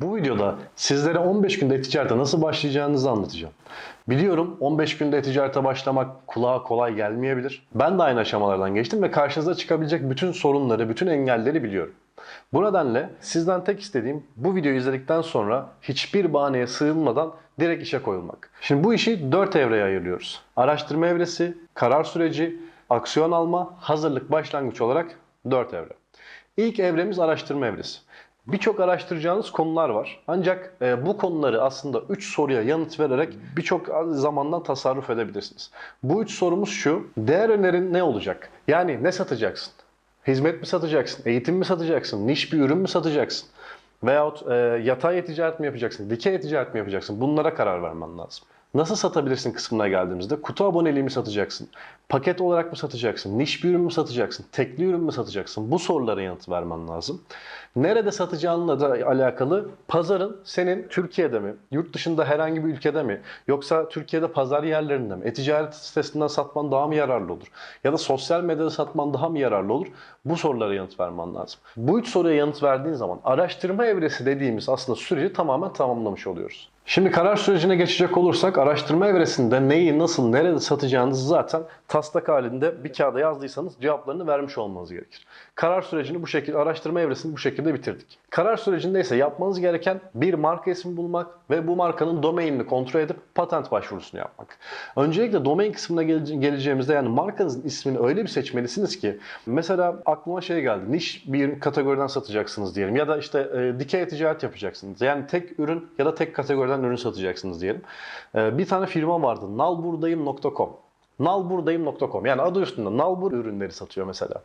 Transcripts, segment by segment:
Bu videoda sizlere 15 günde e-ticarete nasıl başlayacağınızı anlatacağım. Biliyorum 15 günde e-ticarete başlamak kulağa kolay gelmeyebilir. Ben de aynı aşamalardan geçtim ve karşınıza çıkabilecek bütün sorunları, bütün engelleri biliyorum. Bu nedenle sizden tek istediğim bu videoyu izledikten sonra hiçbir bahaneye sığınmadan direkt işe koyulmak. Şimdi bu işi 4 evreye ayırıyoruz. Araştırma evresi, karar süreci, aksiyon alma, hazırlık, başlangıç olarak 4 evre. İlk evremiz araştırma evresi. Birçok araştıracağınız konular var. Ancak e, bu konuları aslında 3 soruya yanıt vererek birçok zamandan tasarruf edebilirsiniz. Bu 3 sorumuz şu. Değer önerin ne olacak? Yani ne satacaksın? Hizmet mi satacaksın? Eğitim mi satacaksın? Niş bir ürün mü satacaksın? Veyahut e, yatay ticaret mi yapacaksın? Dikey ticaret mi yapacaksın? Bunlara karar vermen lazım. Nasıl satabilirsin kısmına geldiğimizde kutu aboneliği mi satacaksın? Paket olarak mı satacaksın? Niş bir ürün mü satacaksın? Tekli ürün mü satacaksın? Bu sorulara yanıt vermen lazım. Nerede satacağınla da alakalı pazarın senin Türkiye'de mi, yurt dışında herhangi bir ülkede mi, yoksa Türkiye'de pazar yerlerinde mi, e-ticaret sitesinden satman daha mı yararlı olur? Ya da sosyal medyada satman daha mı yararlı olur? Bu sorulara yanıt vermen lazım. Bu üç soruya yanıt verdiğin zaman araştırma evresi dediğimiz aslında süreci tamamen tamamlamış oluyoruz. Şimdi karar sürecine geçecek olursak araştırma evresinde neyi, nasıl, nerede satacağınızı zaten taslak halinde bir kağıda yazdıysanız cevaplarını vermiş olmanız gerekir. Karar sürecini bu şekilde, araştırma evresini bu şekilde bitirdik. Karar sürecinde ise yapmanız gereken bir marka ismi bulmak ve bu markanın domainini kontrol edip patent başvurusunu yapmak. Öncelikle domain kısmına gele- geleceğimizde yani markanızın ismini öyle bir seçmelisiniz ki mesela aklıma şey geldi. Niş bir kategoriden satacaksınız diyelim ya da işte e, dikey ticaret yapacaksınız. Yani tek ürün ya da tek kategoriden ürün satacaksınız diyelim. E, bir tane firma vardı. nalburdayım.com nalburdayım.com yani adı üstünde nalbur ürünleri satıyor mesela.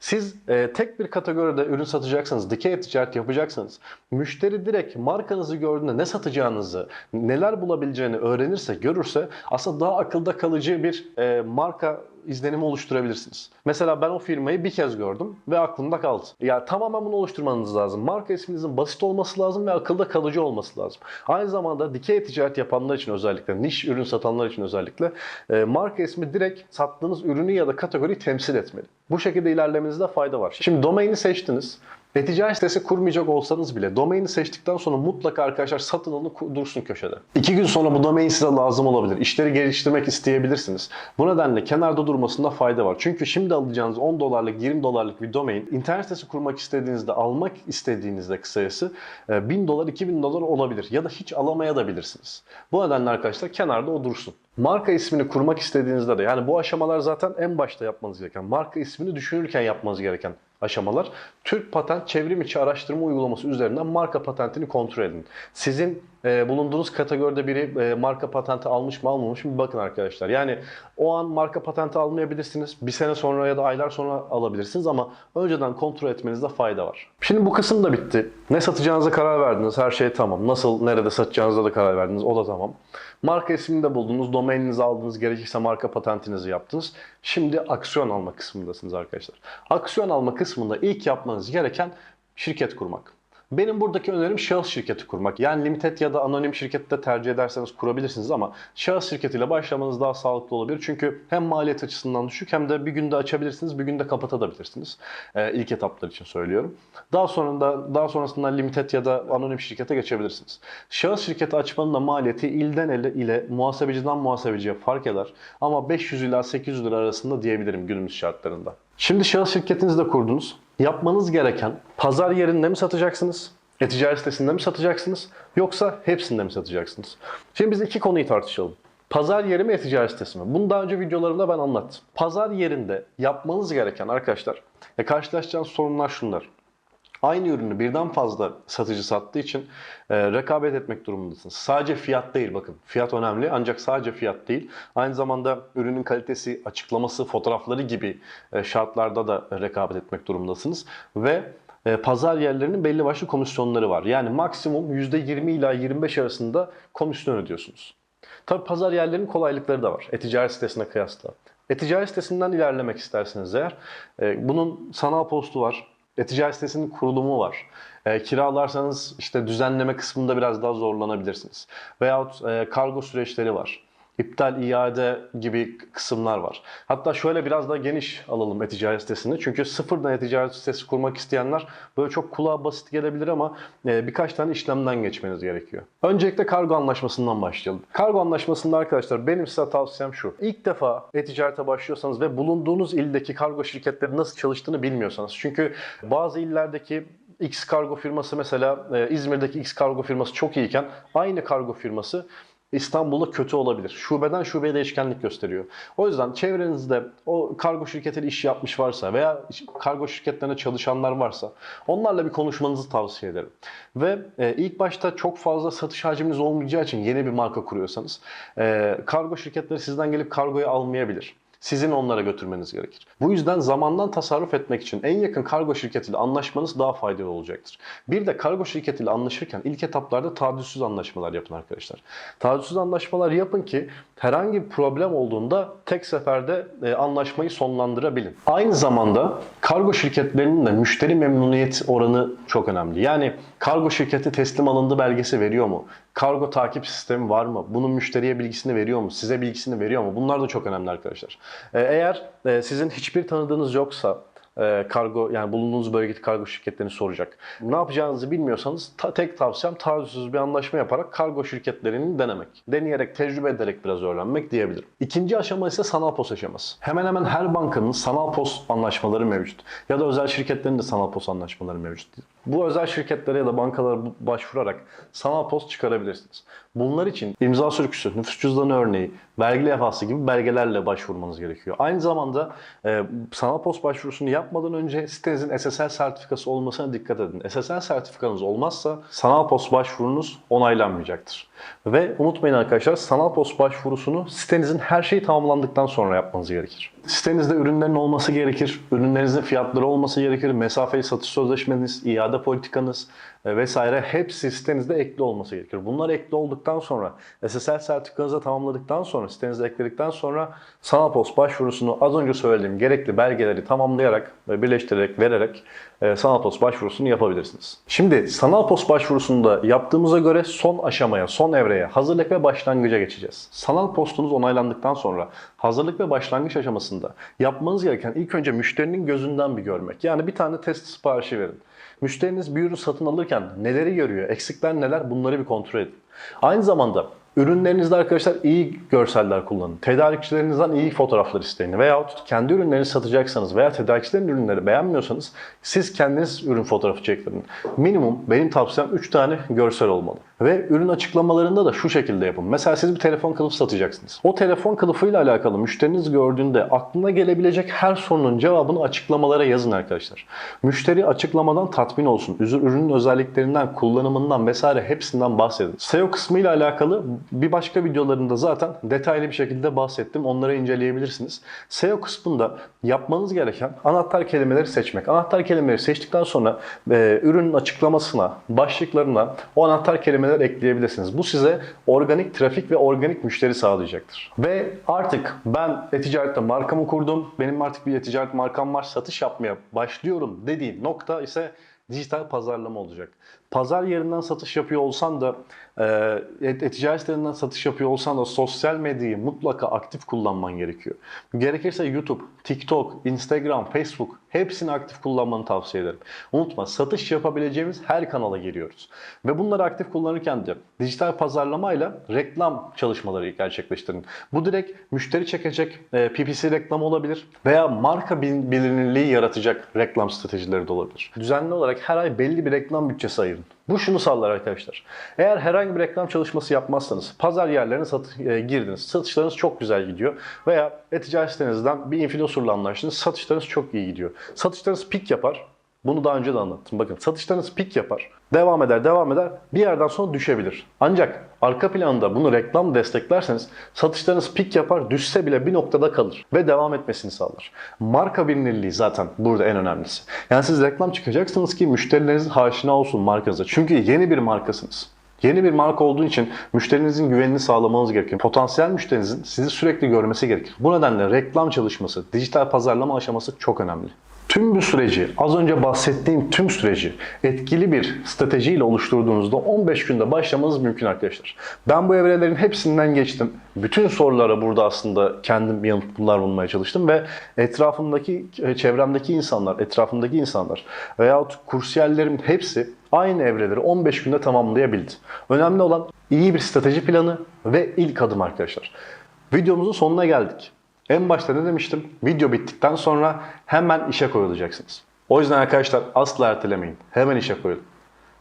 Siz e, tek bir kategoride ürün satacaksanız, dikey ticaret yapacaksanız müşteri direkt markanızı gördüğünde ne satacağınızı, neler bulabileceğini öğrenirse, görürse aslında daha akılda kalıcı bir e, marka izlenimi oluşturabilirsiniz. Mesela ben o firmayı bir kez gördüm ve aklımda kaldı. Yani tamamen bunu oluşturmanız lazım. Marka isminizin basit olması lazım ve akılda kalıcı olması lazım. Aynı zamanda dikey ticaret yapanlar için özellikle, niş ürün satanlar için özellikle e, marka ismi direkt sattığınız ürünü ya da kategoriyi temsil etmeli. Bu şekilde ilerlemenizde fayda var. Şimdi domaini seçtiniz. E-ticaret sitesi kurmayacak olsanız bile domaini seçtikten sonra mutlaka arkadaşlar satın alın dursun köşede. İki gün sonra bu domain size lazım olabilir. İşleri geliştirmek isteyebilirsiniz. Bu nedenle kenarda durmasında fayda var. Çünkü şimdi alacağınız 10 dolarlık 20 dolarlık bir domain internet sitesi kurmak istediğinizde almak istediğinizde kısacası e, 1000 dolar 2000 dolar olabilir. Ya da hiç alamaya da bilirsiniz. Bu nedenle arkadaşlar kenarda o dursun. Marka ismini kurmak istediğinizde de yani bu aşamalar zaten en başta yapmanız gereken, marka ismini düşünürken yapmanız gereken aşamalar. Türk Patent Çevrim İçi Araştırma Uygulaması üzerinden marka patentini kontrol edin. Sizin e, bulunduğunuz kategoride biri e, marka patenti almış mı almamış mı bakın arkadaşlar. Yani o an marka patenti almayabilirsiniz. Bir sene sonra ya da aylar sonra alabilirsiniz ama önceden kontrol etmenizde fayda var. Şimdi bu kısım da bitti. Ne satacağınıza karar verdiniz. Her şey tamam. Nasıl, nerede satacağınıza da karar verdiniz. O da tamam. Marka ismini de buldunuz. Domaininizi aldınız. Gerekirse marka patentinizi yaptınız. Şimdi aksiyon alma kısmındasınız arkadaşlar. Aksiyon alma kısmında ilk yapmanız gereken şirket kurmak. Benim buradaki önerim şahıs şirketi kurmak. Yani limited ya da anonim şirkette tercih ederseniz kurabilirsiniz ama şahıs şirketiyle başlamanız daha sağlıklı olabilir. Çünkü hem maliyet açısından düşük hem de bir günde açabilirsiniz, bir günde kapatabilirsiniz. Ee, ilk etaplar için söylüyorum. Daha sonra daha sonrasında limited ya da anonim şirkete geçebilirsiniz. Şahıs şirketi açmanın da maliyeti ilden ele ile muhasebeciden muhasebeciye fark eder. Ama 500 ila 800 lira arasında diyebilirim günümüz şartlarında. Şimdi şahıs şirketinizi de kurdunuz. Yapmanız gereken pazar yerinde mi satacaksınız? E-ticaret sitesinde mi satacaksınız? Yoksa hepsinde mi satacaksınız? Şimdi biz iki konuyu tartışalım. Pazar yeri mi e-ticaret sitesi mi? Bunu daha önce videolarımda ben anlattım. Pazar yerinde yapmanız gereken arkadaşlar ve karşılaşacağınız sorunlar şunlar. Aynı ürünü birden fazla satıcı sattığı için e, rekabet etmek durumundasınız. Sadece fiyat değil bakın. Fiyat önemli ancak sadece fiyat değil. Aynı zamanda ürünün kalitesi, açıklaması, fotoğrafları gibi e, şartlarda da rekabet etmek durumundasınız. Ve e, pazar yerlerinin belli başlı komisyonları var. Yani maksimum %20 ila 25 arasında komisyon ödüyorsunuz. Tabi pazar yerlerinin kolaylıkları da var. E-ticaret sitesine kıyasla. E-ticaret sitesinden ilerlemek isterseniz eğer e, bunun sanal postu var. E-ticaret sitesinin kurulumu var. E, kiralarsanız işte düzenleme kısmında biraz daha zorlanabilirsiniz. Veyahut e, kargo süreçleri var. İptal, iade gibi kısımlar var. Hatta şöyle biraz daha geniş alalım e-ticaret sitesini. Çünkü sıfırdan e-ticaret sitesi kurmak isteyenler böyle çok kulağa basit gelebilir ama e, birkaç tane işlemden geçmeniz gerekiyor. Öncelikle kargo anlaşmasından başlayalım. Kargo anlaşmasında arkadaşlar benim size tavsiyem şu. İlk defa e-ticarete başlıyorsanız ve bulunduğunuz ildeki kargo şirketleri nasıl çalıştığını bilmiyorsanız. Çünkü bazı illerdeki X kargo firması mesela e, İzmir'deki X kargo firması çok iyiyken aynı kargo firması İstanbul'da kötü olabilir. Şubeden şubeye değişkenlik gösteriyor. O yüzden çevrenizde o kargo şirketiyle iş yapmış varsa veya kargo şirketlerine çalışanlar varsa onlarla bir konuşmanızı tavsiye ederim. Ve e, ilk başta çok fazla satış hacminiz olmayacağı için yeni bir marka kuruyorsanız e, kargo şirketleri sizden gelip kargoyu almayabilir. Sizin onlara götürmeniz gerekir. Bu yüzden zamandan tasarruf etmek için en yakın kargo şirketiyle anlaşmanız daha faydalı olacaktır. Bir de kargo şirketiyle anlaşırken ilk etaplarda taahhütsüz anlaşmalar yapın arkadaşlar. Taahhütsüz anlaşmalar yapın ki herhangi bir problem olduğunda tek seferde e, anlaşmayı sonlandırabilin. Aynı zamanda kargo şirketlerinin de müşteri memnuniyet oranı çok önemli. Yani kargo şirketi teslim alındı belgesi veriyor mu? Kargo takip sistemi var mı? Bunun müşteriye bilgisini veriyor mu? Size bilgisini veriyor mu? Bunlar da çok önemli arkadaşlar. Ee, Eğer e, sizin hiçbir tanıdığınız yoksa e, kargo yani bulunduğunuz bölgedeki kargo şirketlerini soracak. Ne yapacağınızı bilmiyorsanız ta- tek tavsiyem taahhütsüz bir anlaşma yaparak kargo şirketlerini denemek. Deneyerek, tecrübe ederek biraz öğrenmek diyebilirim. İkinci aşama ise sanal pos aşaması. Hemen hemen her bankanın sanal pos anlaşmaları mevcut. Ya da özel şirketlerin de sanal pos anlaşmaları mevcut. Bu özel şirketlere ya da bankalara başvurarak sanal post çıkarabilirsiniz. Bunlar için imza sürküsü, nüfus cüzdanı örneği, vergi levhası gibi belgelerle başvurmanız gerekiyor. Aynı zamanda e, sanal post başvurusunu yapmadan önce sitenizin SSL sertifikası olmasına dikkat edin. SSL sertifikanız olmazsa sanal post başvurunuz onaylanmayacaktır. Ve unutmayın arkadaşlar sanal post başvurusunu sitenizin her şeyi tamamlandıktan sonra yapmanız gerekir. Sitenizde ürünlerin olması gerekir, ürünlerinizin fiyatları olması gerekir, mesafeli satış sözleşmeniz, iade politikanız e, vesaire hepsi sitenizde ekli olması gerekir. Bunlar ekli olduktan sonra, SSL sertifikanızı tamamladıktan sonra, sitenize ekledikten sonra sanal post başvurusunu az önce söylediğim gerekli belgeleri tamamlayarak ve birleştirerek, vererek e, sanal post başvurusunu yapabilirsiniz. Şimdi sanal post başvurusunda yaptığımıza göre son aşamaya, son evreye, hazırlık ve başlangıca geçeceğiz. Sanal postunuz onaylandıktan sonra hazırlık ve başlangıç aşamasında yapmanız gereken ilk önce müşterinin gözünden bir görmek. Yani bir tane test siparişi verin. Müşteriniz bir ürün satın alırken neleri görüyor, eksikler neler bunları bir kontrol edin. Aynı zamanda ürünlerinizde arkadaşlar iyi görseller kullanın. Tedarikçilerinizden iyi fotoğraflar isteyin. Veyahut kendi ürünlerinizi satacaksanız veya tedarikçilerin ürünleri beğenmiyorsanız siz kendiniz ürün fotoğrafı çektirin. Minimum benim tavsiyem 3 tane görsel olmalı. Ve ürün açıklamalarında da şu şekilde yapın. Mesela siz bir telefon kılıfı satacaksınız. O telefon kılıfıyla alakalı müşteriniz gördüğünde aklına gelebilecek her sorunun cevabını açıklamalara yazın arkadaşlar. Müşteri açıklamadan tatmin olsun. Ürünün özelliklerinden, kullanımından vesaire hepsinden bahsedin. SEO kısmıyla alakalı bir başka videolarında zaten detaylı bir şekilde bahsettim. Onları inceleyebilirsiniz. SEO kısmında yapmanız gereken anahtar kelimeleri seçmek. Anahtar kelimeleri seçtikten sonra e, ürünün açıklamasına, başlıklarına o anahtar kelimeler ekleyebilirsiniz. Bu size organik trafik ve organik müşteri sağlayacaktır. Ve artık ben e-ticarette markamı kurdum. Benim artık bir e-ticaret markam var. Satış yapmaya başlıyorum dediğim nokta ise dijital pazarlama olacak. Pazar yerinden satış yapıyor olsan da, e-ticaret sitelerinden satış yapıyor olsan da sosyal medyayı mutlaka aktif kullanman gerekiyor. Gerekirse YouTube, TikTok, Instagram, Facebook hepsini aktif kullanmanı tavsiye ederim. Unutma satış yapabileceğimiz her kanala giriyoruz. Ve bunları aktif kullanırken de dijital pazarlamayla reklam çalışmaları gerçekleştirin. Bu direkt müşteri çekecek e, PPC reklamı olabilir veya marka bil- bilinirliği yaratacak reklam stratejileri de olabilir. Düzenli olarak her ay belli bir reklam bütçesi ayırın. Bu şunu sağlar arkadaşlar. Eğer herhangi bir reklam çalışması yapmazsanız, pazar yerlerine sat- e, girdiniz, satışlarınız çok güzel gidiyor veya e-ticaret sitenizden bir influencerla anlaştınız, satışlarınız çok iyi gidiyor. Satışlarınız pik yapar. Bunu daha önce de anlattım. Bakın satışlarınız pik yapar. Devam eder, devam eder. Bir yerden sonra düşebilir. Ancak arka planda bunu reklam desteklerseniz satışlarınız pik yapar, düşse bile bir noktada kalır ve devam etmesini sağlar. Marka bilinirliği zaten burada en önemlisi. Yani siz reklam çıkacaksınız ki müşterileriniz aşina olsun markanıza. Çünkü yeni bir markasınız. Yeni bir marka olduğu için müşterinizin güvenini sağlamanız gerekiyor. Potansiyel müşterinizin sizi sürekli görmesi gerekir. Bu nedenle reklam çalışması, dijital pazarlama aşaması çok önemli. Tüm bu süreci, az önce bahsettiğim tüm süreci etkili bir stratejiyle oluşturduğunuzda 15 günde başlamanız mümkün arkadaşlar. Ben bu evrelerin hepsinden geçtim. Bütün sorulara burada aslında kendim yanıtlar bulmaya çalıştım ve etrafımdaki, çevremdeki insanlar, etrafımdaki insanlar veyahut kursiyerlerin hepsi aynı evreleri 15 günde tamamlayabildi. Önemli olan iyi bir strateji planı ve ilk adım arkadaşlar. Videomuzun sonuna geldik. En başta ne demiştim? Video bittikten sonra hemen işe koyulacaksınız. O yüzden arkadaşlar asla ertelemeyin. Hemen işe koyulun.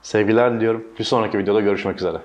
Sevgiler diliyorum. Bir sonraki videoda görüşmek üzere.